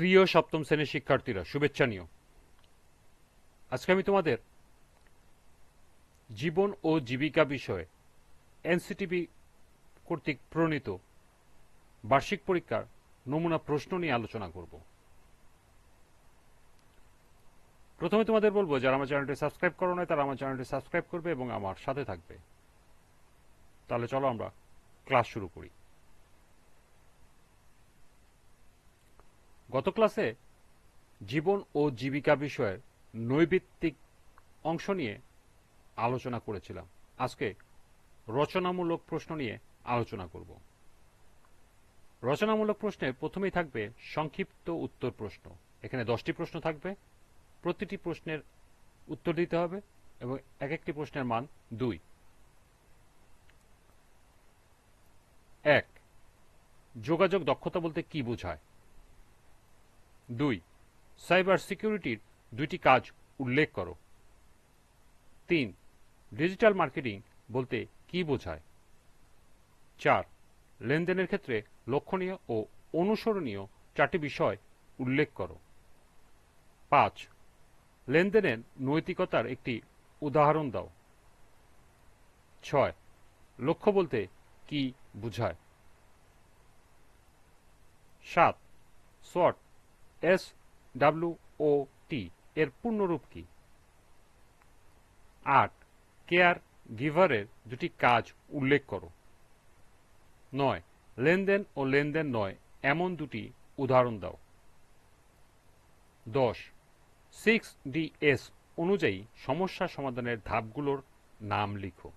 প্রিয় সপ্তম শ্রেণির শিক্ষার্থীরা, শুভেচ্ছা নিও। আজকে আমি তোমাদের জীবন ও জীবিকা বিষয়ে এনসিটিভি কর্তৃক প্রণীত বার্ষিক পরীক্ষার নমুনা প্রশ্ন নিয়ে আলোচনা করব। প্রথমে তোমাদের বলব, যারা আমার চ্যানেলটি সাবস্ক্রাইব করো নাই, তারা আমার চ্যানেলটি সাবস্ক্রাইব করবে এবং আমার সাথে থাকবে। তাহলে চলো আমরা ক্লাস শুরু করি। গত ক্লাসে জীবন ও জীবিকা বিষয়ের নৈবিত্তিক অংশ নিয়ে আলোচনা করেছিলাম। আজকে রচনামূলক প্রশ্ন নিয়ে আলোচনা করব। রচনামূলক প্রশ্নে প্রথমেই থাকবে সংক্ষিপ্ত উত্তর প্রশ্ন। এখানে দশটি প্রশ্ন থাকবে। প্রতিটি প্রশ্নের উত্তর দিতে হবে এবং এক একটি প্রশ্নের মান দুই। এক, যোগাযোগ দক্ষতা বলতে কি বোঝায়? দুই সাইবার সিকিউরিটির দুইটি কাজ উল্লেখ করো। তিন ডিজিটাল মার্কেটিং বলতে কি বোঝায়? চার, লেনদেনের ক্ষেত্রে লক্ষণীয় ও অনুসরণীয় চারটি বিষয় উল্লেখ করো। পাঁচ, লেনদেনের নৈতিকতার একটি উদাহরণ দাও। ছয়, লক্ষ্য বলতে কি বোঝায়? সাত short S W O T এর পূর্ণরূপ কি? আট, কেয়ার গিভারের দুটি কাজ উল্লেখ করো। নয়, লেনদেন ও লেনদেন নয়, এমন দুটি উদাহরণ দাও। দশ, সিক্স ডি এস অনুযায়ী সমস্যা সমাধানের ধাপগুলোর নাম লিখো।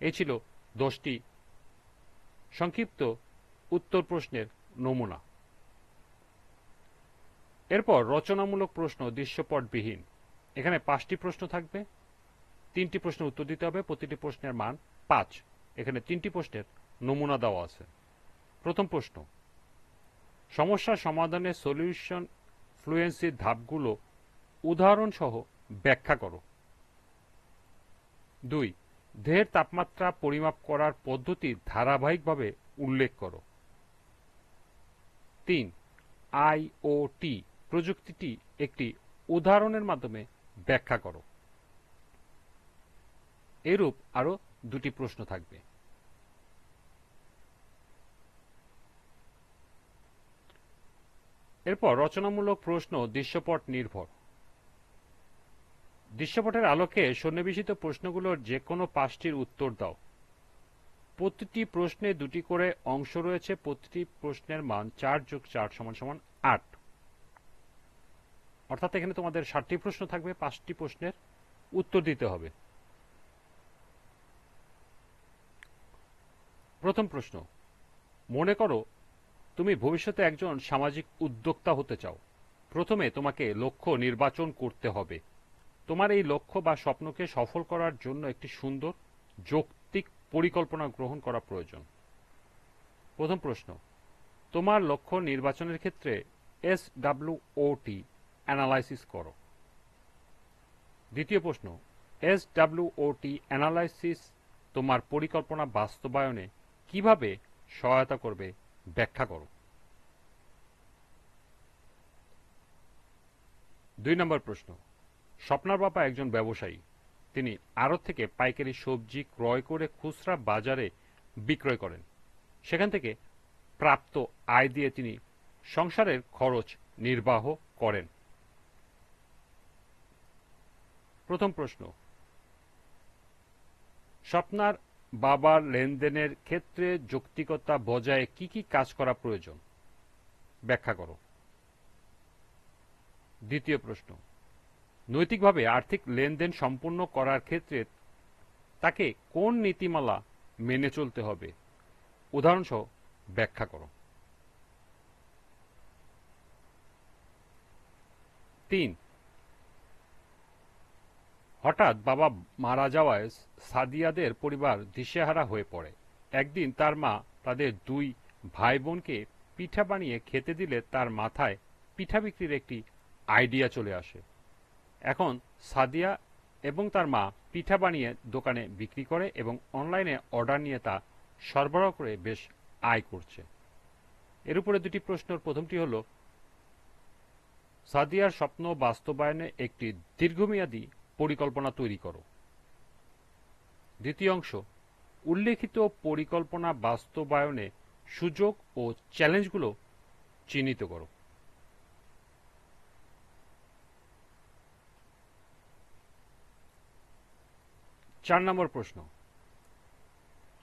এ ছিল দশটি সংক্ষিপ্ত উত্তর প্রশ্নের নমুনা। এরপর রচনামূলক প্রশ্ন দৃশ্যপটবিহীন। এখানে পাঁচটি প্রশ্ন থাকবে। তিনটি প্রশ্নের উত্তর দিতে হবে, প্রতিটি প্রশ্নের মান পাঁচ। এখানে তিনটি প্রশ্নের নমুনা দেওয়া আছে। প্রথম প্রশ্ন, সমস্যা সমাধানের সলিউশন ফ্লুয়েন্সির ধাপগুলো উদাহরণসহ ব্যাখ্যা করো। দুই, দেহের তাপমাত্রা পরিমাপ করার পদ্ধতি ধারাবাহিকভাবে উল্লেখ করো। তিন আইওটি প্রযুক্তিটি একটি উদাহরণের মাধ্যমে ব্যাখ্যা করো। এরূপ আরও দুটি প্রশ্ন থাকবে। এরপর রচনামূলক প্রশ্ন দৃশ্যপট নির্ভর। দৃশ্যপটের আলোকে সন্নিবেশিত প্রশ্নগুলোর যে কোনো পাঁচটির উত্তর দাও। প্রতিটি প্রশ্নে দুটি করে অংশ রয়েছে, প্রতিটি প্রশ্নের মান চার যোগ চার সমান সমান আট। অর্থাৎ এখানে তোমাদের ষাটটি প্রশ্ন থাকবে, পাঁচটি প্রশ্নের উত্তর দিতে হবে। প্রথম প্রশ্ন, মনে করো তুমি ভবিষ্যতে একজন সামাজিক উদ্যোক্তা হতে চাও। প্রথমে তোমাকে লক্ষ্য নির্বাচন করতে হবে। তোমার এই লক্ষ্য বা স্বপ্নকে সফল করার জন্য একটি সুন্দর, যৌক্তিক পরিকল্পনা গ্রহণ করা প্রয়োজন। প্রথম প্রশ্ন, তোমার লক্ষ্য নির্বাচনের ক্ষেত্রে এস ডাব্লিউ টি অ্যানালাইসিস করো। দ্বিতীয় প্রশ্ন এস ডাব্লিউ টি অ্যানালাইসিস তোমার পরিকল্পনা বাস্তবায়নে কীভাবে সহায়তা করবে, ব্যাখ্যা করো। দুই নম্বর প্রশ্ন, স্বপ্নার বাবা একজন ব্যবসায়ী। তিনি আড়ত থেকে পাইকারি সবজি ক্রয় করে খুচরা বাজারে বিক্রয় করেন। সেখান থেকে প্রাপ্ত আয় দিয়ে তিনি সংসারের খরচ নির্বাহ করেন। প্রথম প্রশ্ন। স্বপ্নার বাবার লেনদেনের ক্ষেত্রে যৌক্তিকতা বজায় কি কি কাজ করা প্রয়োজন? ব্যাখ্যা করো। দ্বিতীয় প্রশ্ন। নৈতিকভাবে আর্থিক লেনদেন সম্পূর্ণ করার ক্ষেত্রে তাকে কোন নীতিমালা মেনে চলতে হবে? উদাহরণসহ ব্যাখ্যা করো। তিন হঠাৎ বাবা মারা যাওয়ায় সাদিয়াদের পরিবার দিশেহারা হয়ে পড়ে। একদিন তার মা তাদের দুই ভাই বোনকে পিঠা বানিয়ে খেতে দিলে তার মাথায় পিঠা বিক্রির একটি আইডিয়া চলে আসে। এখন সাদিয়া এবং তার মা পিঠা বানিয়ে দোকানে বিক্রি করে এবং অনলাইনে অর্ডার নিয়ে তা সরবরাহ করে বেশ আয় করছে। এর উপরে দুটি প্রশ্ন প্রথমটি হলো, সাদিয়ার স্বপ্ন বাস্তবায়নে একটি দীর্ঘমেয়াদী পরিকল্পনা তৈরি করো। দ্বিতীয় অংশ, উল্লেখিত পরিকল্পনা বাস্তবায়নে সুযোগ ও চ্যালেঞ্জগুলো চিহ্নিত করো। চার নম্বর প্রশ্ন,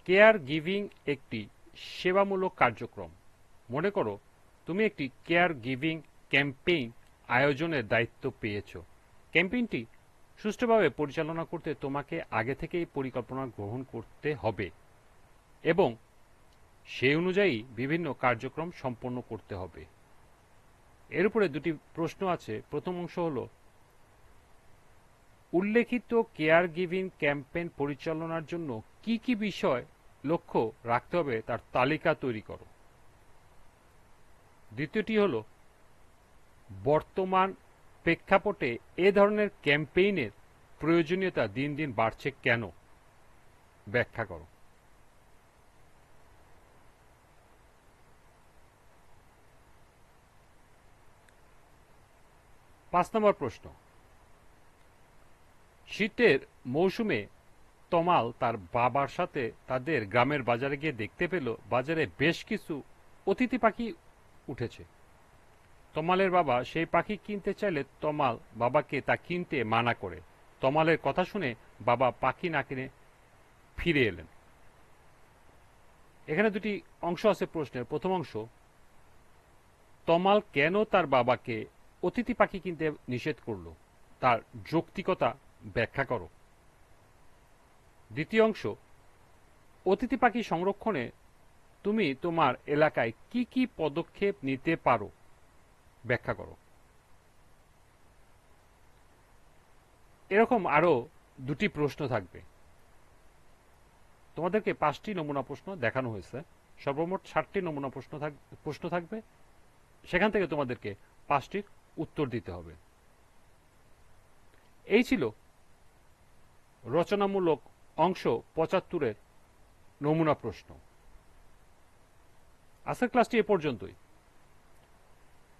কেয়ার গিভিং একটি সেবামূলক কার্যক্রম। মনে করো, তুমি একটি কেয়ার গিভিং ক্যাম্পেইন আয়োজনের দায়িত্ব পেয়েছ। ক্যাম্পেইনটি সুষ্ঠুভাবে পরিচালনা করতে তোমাকে আগে থেকেই পরিকল্পনা গ্রহণ করতে হবে এবং সেই অনুযায়ী বিভিন্ন কার্যক্রম সম্পন্ন করতে হবে। এর উপরে দুটি প্রশ্ন আছে। প্রথম অংশ হল, উল্লেখিত কেয়ার গিভিং ক্যাম্পেইন পরিচালনার জন্য কি কি বিষয় লক্ষ্য রাখতে হবে তার তালিকা তৈরি করো। দ্বিতীয়টি হল, বর্তমান প্রেক্ষাপটে এ ধরনের ক্যাম্পেইনের প্রয়োজনীয়তা দিন দিন বাড়ছে কেন? ব্যাখ্যা করো। পাঁচ নম্বর প্রশ্ন। শীতের মৌসুমে তমাল তার বাবার সাথে তাদের গ্রামের বাজারে গিয়ে দেখতে পেল বাজারে বেশ কিছু অতিথি পাখি উঠেছে। তমালের বাবা সেই পাখি কিনতে চাইলে তমাল বাবাকে তা কিনতে মানা করে। তমালের কথা শুনে বাবা পাখি না কিনে ফিরে এলেন। এখানে দুটি অংশ আছে প্রশ্নের। প্রথম অংশ, তমাল কেন তার বাবাকে অতিথি পাখি কিনতে নিষেধ করল? তার যৌক্তিকতা ব্যাখ্যা করো। দ্বিতীয় অংশ, অতিথি পাখি সংরক্ষণে তুমি তোমার এলাকায় কি কি পদক্ষেপ নিতে পারো? ব্যাখ্যা করো। এরকম আরও দুটি প্রশ্ন থাকবে। তোমাদেরকে পাঁচটি নমুনা প্রশ্ন দেখানো হয়েছে। সর্বমোট ষাটটি নমুনা প্রশ্ন প্রশ্ন থাকবে। সেখান থেকে তোমাদেরকে পাঁচটির উত্তর দিতে হবে। এই ছিল রচনামূলক অংশ পঁচাত্তরের নমুনা প্রশ্ন। আজকের ক্লাসটি এ পর্যন্তই।